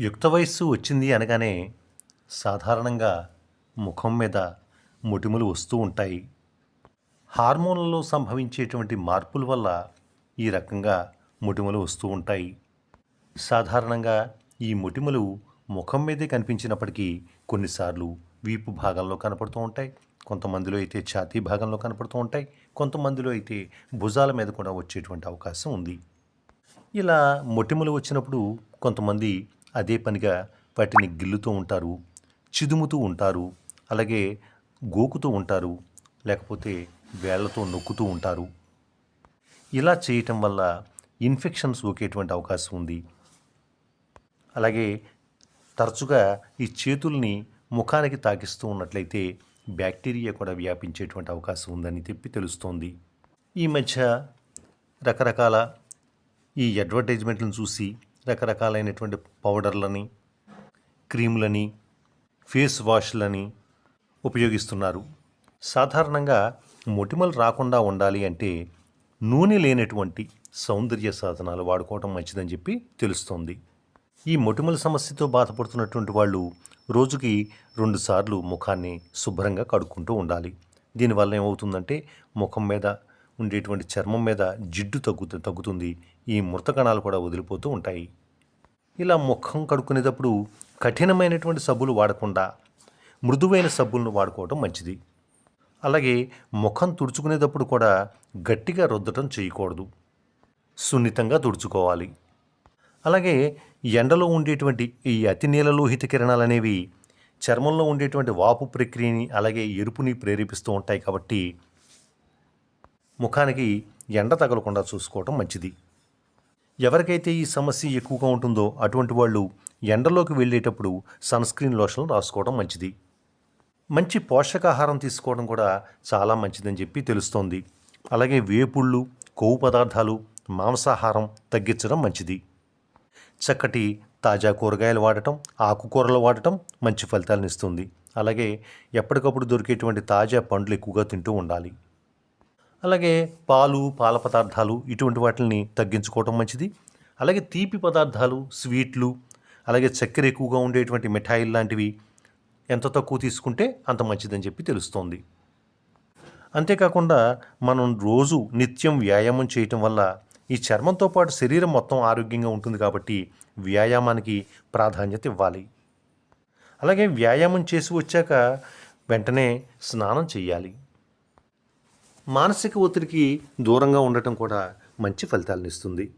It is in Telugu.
యుక్త వయస్సు వచ్చింది అనగానే సాధారణంగా ముఖం మీద ముటిములు వస్తూ ఉంటాయి. హార్మోన్లలో సంభవించేటువంటి మార్పుల వల్ల ఈ రకంగా మొటిమలు వస్తూ ఉంటాయి. సాధారణంగా ఈ మొటిమలు ముఖం మీదే కనిపించినప్పటికీ కొన్నిసార్లు వీపు భాగంలో కనపడుతూ ఉంటాయి. కొంతమందిలో అయితే ఛాతీ భాగంలో కనపడుతూ ఉంటాయి. కొంతమందిలో అయితే భుజాల మీద కూడా వచ్చేటువంటి అవకాశం ఉంది. ఇలా మొటిమలు వచ్చినప్పుడు కొంతమంది అదే పనిగా వాటిని గిల్లుతూ ఉంటారు చిదుముతూ ఉంటారు అలాగే గోకుతూ ఉంటారు లేకపోతే వేళ్ళతో నొక్కుతూ ఉంటారు. ఇలా చేయటం వల్ల ఇన్ఫెక్షన్ సోకేటువంటి అవకాశం ఉంది. అలాగే తరచుగా ఈ చేతుల్ని ముఖానికి తాకిస్తూ ఉన్నట్లయితే బ్యాక్టీరియా కూడా వ్యాపించేటువంటి అవకాశం ఉందని చెప్పి తెలుస్తోంది. ఈ మధ్య రకరకాల ఈ అడ్వర్టైజ్మెంట్లను చూసి రకరకాలైనటువంటి పౌడర్లని క్రీములని ఫేస్ వాష్లని ఉపయోగిస్తున్నారు. సాధారణంగా మొటిమలు రాకుండా ఉండాలి అంటే నూనె లేనటువంటి సౌందర్య సాధనాలు వాడుకోవడం మంచిదని చెప్పి తెలుస్తోంది. ఈ మొటిమల సమస్యతో బాధపడుతున్నటువంటి వాళ్ళు రోజుకి రెండుసార్లు ముఖాన్ని శుభ్రంగా కడుక్కుంటూ ఉండాలి. దీనివల్ల ఏమవుతుందంటే ముఖం మీద ఉండేటువంటి చర్మం మీద జిడ్డు తగ్గుతు తగ్గుతుంది. ఈ మృత కణాలు కూడా వదిలిపోతూ ఉంటాయి. ఇలా ముఖం కడుక్కునేటప్పుడు కఠినమైనటువంటి సబ్బులు వాడకుండా మృదువైన సబ్బులను వాడుకోవడం మంచిది. అలాగే ముఖం తుడుచుకునేటప్పుడు కూడా గట్టిగా రుద్దటం చేయకూడదు. సున్నితంగా తుడుచుకోవాలి. అలాగే ఎండలో ఉండేటువంటి ఈ అతి నీలలోహిత కిరణాలు అనేవి చర్మంలో ఉండేటువంటి వాపు ప్రక్రియని అలాగే ఎరుపుని ప్రేరేపిస్తూ ఉంటాయి కాబట్టి ముఖానికి ఎండ తగలకుండా చూసుకోవటం మంచిది. ఎవరికైతే ఈ సమస్య ఎక్కువగా ఉంటుందో అటువంటి వాళ్ళు ఎండలోకి వెళ్ళేటప్పుడు సన్ స్క్రీన్ లోషన్ రాసుకోవడం మంచిది. మంచి పోషకాహారం తీసుకోవడం కూడా చాలా మంచిదని చెప్పి తెలుస్తోంది. అలాగే వేపుళ్ళు కొవ్వు పదార్థాలు మాంసాహారం తగ్గించడం మంచిది. చక్కటి తాజా కూరగాయలు వాడటం ఆకుకూరలు వాడటం మంచి ఫలితాలను ఇస్తుంది. అలాగే ఎప్పటికప్పుడు దొరికేటువంటి తాజా పండ్లు ఎక్కువగా తింటూ ఉండాలి. అలాగే పాలు పాల పదార్థాలు ఇటువంటి వాటిని తగ్గించుకోవటం మంచిది. అలాగే తీపి పదార్థాలు స్వీట్లు అలాగే చక్కెర ఎక్కువగా ఉండేటువంటి మిఠాయిలు లాంటివి ఎంత తక్కువ తీసుకుంటే అంత మంచిదని చెప్పి తెలుస్తోంది. అంతేకాకుండా మనం రోజు నిత్యం వ్యాయామం చేయటం వల్ల ఈ చర్మంతో పాటు శరీరం మొత్తం ఆరోగ్యంగా ఉంటుంది కాబట్టి వ్యాయామానికి ప్రాధాన్యత ఇవ్వాలి. అలాగే వ్యాయామం చేసి వచ్చాక వెంటనే స్నానం చేయాలి. మానసిక ఒత్తిడికి దూరంగా ఉండటం కూడా మంచి ఫలితాలను ఇస్తుంది.